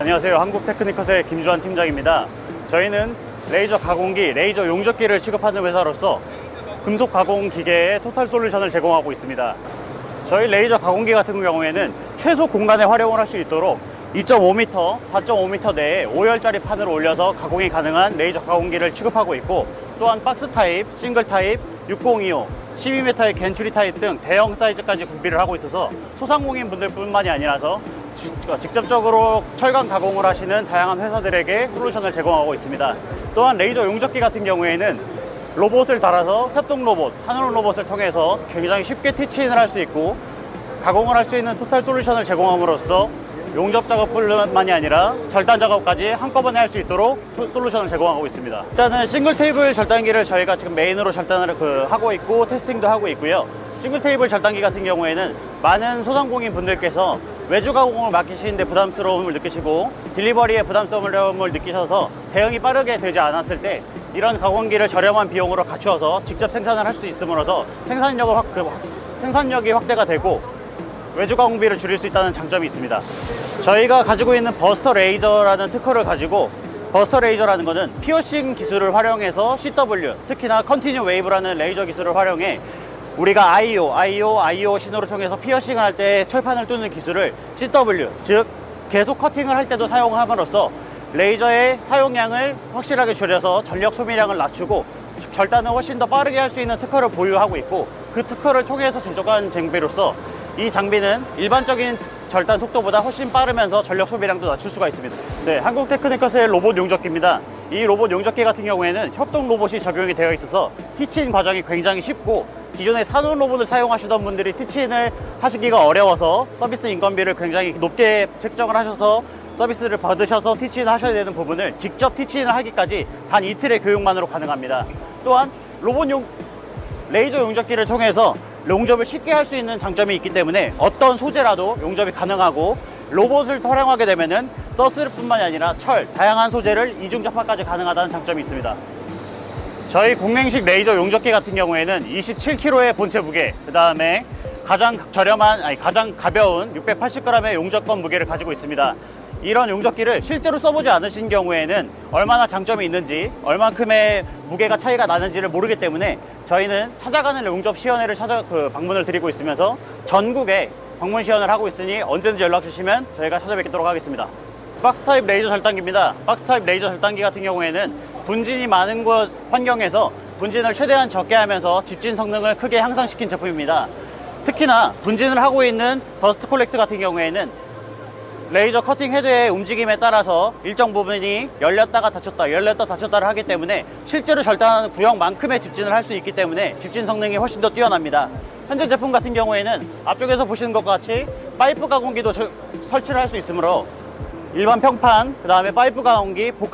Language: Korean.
안녕하세요. 한국테크니컷의 김주환 팀장입니다. 저희는 레이저 가공기, 레이저 용접기를 취급하는 회사로서 금속 가공 기계의 토탈 솔루션을 제공하고 있습니다. 저희 레이저 가공기 같은 경우에는 최소 공간에 활용을 할 수 있도록 2.5m, 4.5m 내에 5열짜리 판을 올려서 가공이 가능한 레이저 가공기를 취급하고 있고 또한 박스 타입, 싱글 타입, 6025, 12m의 겐츄리 타입 등 대형 사이즈까지 구비를 하하고 있어서 소상공인 분들뿐만이 아니라서 직접적으로 철강 가공을 하시는 다양한 회사들에게 솔루션을 제공하고 있습니다. 또한 레이저 용접기 같은 경우에는 로봇을 달아서 협동 로봇, 산업 로봇을 통해서 굉장히 쉽게 티치인을 할 수 있고 가공을 할 수 있는 토탈 솔루션을 제공함으로써 용접 작업뿐만이 아니라 절단 작업까지 한꺼번에 할 수 있도록 토- 솔루션을 제공하고 있습니다. 일단은 싱글 테이블 절단기를 저희가 지금 메인으로 절단을 그 하고 있고 테스팅도 하고 있고요. 싱글 테이블 절단기 같은 경우에는 많은 소상공인 분들께서 외주 가공을 맡기시는데 부담스러움을 느끼시고 딜리버리에 부담스러움을 느끼셔서 대응이 빠르게 되지 않았을 때 이런 가공기를 저렴한 비용으로 갖추어서 직접 생산을 할 수 있음으로써 생산력을 확, 그, 확- 생산력이 확대가 되고 외주 가공비를 줄일 수 있다는 장점이 있습니다. 저희가 가지고 있는 버스터 레이저라는 특허를 가지고 버스터 레이저라는 것은 피어싱 기술을 활용해서 CW, 특히나 컨티뉴 웨이브라는 레이저 기술을 활용해 우리가 IO, IO, IO 신호를 통해서 피어싱을 할 때 철판을 뚫는 기술을 CW, 즉 계속 커팅을 할 때도 사용함으로써 레이저의 사용량을 확실하게 줄여서 전력 소비량을 낮추고 절단을 훨씬 더 빠르게 할 수 있는 특허를 보유하고 있고 그 특허를 통해서 제조한 장비로서 이 장비는 일반적인 절단 속도보다 훨씬 빠르면서 전력 소비량도 낮출 수가 있습니다. 네, 한국 테크니컬의 로봇 용접기입니다. 이 로봇 용접기 같은 경우에는 협동 로봇이 적용이 되어 있어서 티치인 과정이 굉장히 쉽고 기존에 산업 로봇을 사용하시던 분들이 티치인을 하시기가 어려워서 서비스 인건비를 굉장히 높게 책정을 하셔서 서비스를 받으셔서 티치인을 하셔야 되는 부분을 직접 티치인을 하기까지 단 이틀의 교육만으로 가능합니다. 또한 로봇용 레이저 용접기를 통해서 용접을 쉽게 할 수 있는 장점이 있기 때문에 어떤 소재라도 용접이 가능하고 로봇을 활용하게 되면은 서스뿐만이 아니라 철, 다양한 소재를 이중 접합까지 가능하다는 장점이 있습니다. 저희 공랭식 레이저 용접기 같은 경우에는 27kg의 본체 무게, 그 다음에 가장 저렴한, 아니 가장 가벼운 680g의 용접권 무게를 가지고 있습니다. 이런 용접기를 실제로 써보지 않으신 경우에는 얼마나 장점이 있는지, 얼만큼의 무게가 차이가 나는지를 모르기 때문에 저희는 찾아가는 용접 시연회를 찾아 그 방문을 드리고 있으면서 전국에 방문 시연을 하고 있으니 언제든지 연락 주시면 저희가 찾아뵙도록 하겠습니다. 박스 타입 레이저 절단기입니다. 박스 타입 레이저 절단기 같은 경우에는 분진이 많은 곳 환경에서 분진을 최대한 적게 하면서 집진 성능을 크게 향상시킨 제품입니다. 특히나 분진을 하고 있는 더스트 콜렉트 같은 경우에는 레이저 커팅 헤드의 움직임에 따라서 일정 부분이 열렸다가 닫혔다, 열렸다 닫혔다를 하기 때문에 실제로 절단하는 구역만큼의 집진을 할 수 있기 때문에 집진 성능이 훨씬 더 뛰어납니다. 현재 제품 같은 경우에는 앞쪽에서 보시는 것과 같이 파이프 가공기도 저- 설치를 할 수 있으므로 일반 평판, 그 다음에 파이프 가공기, 복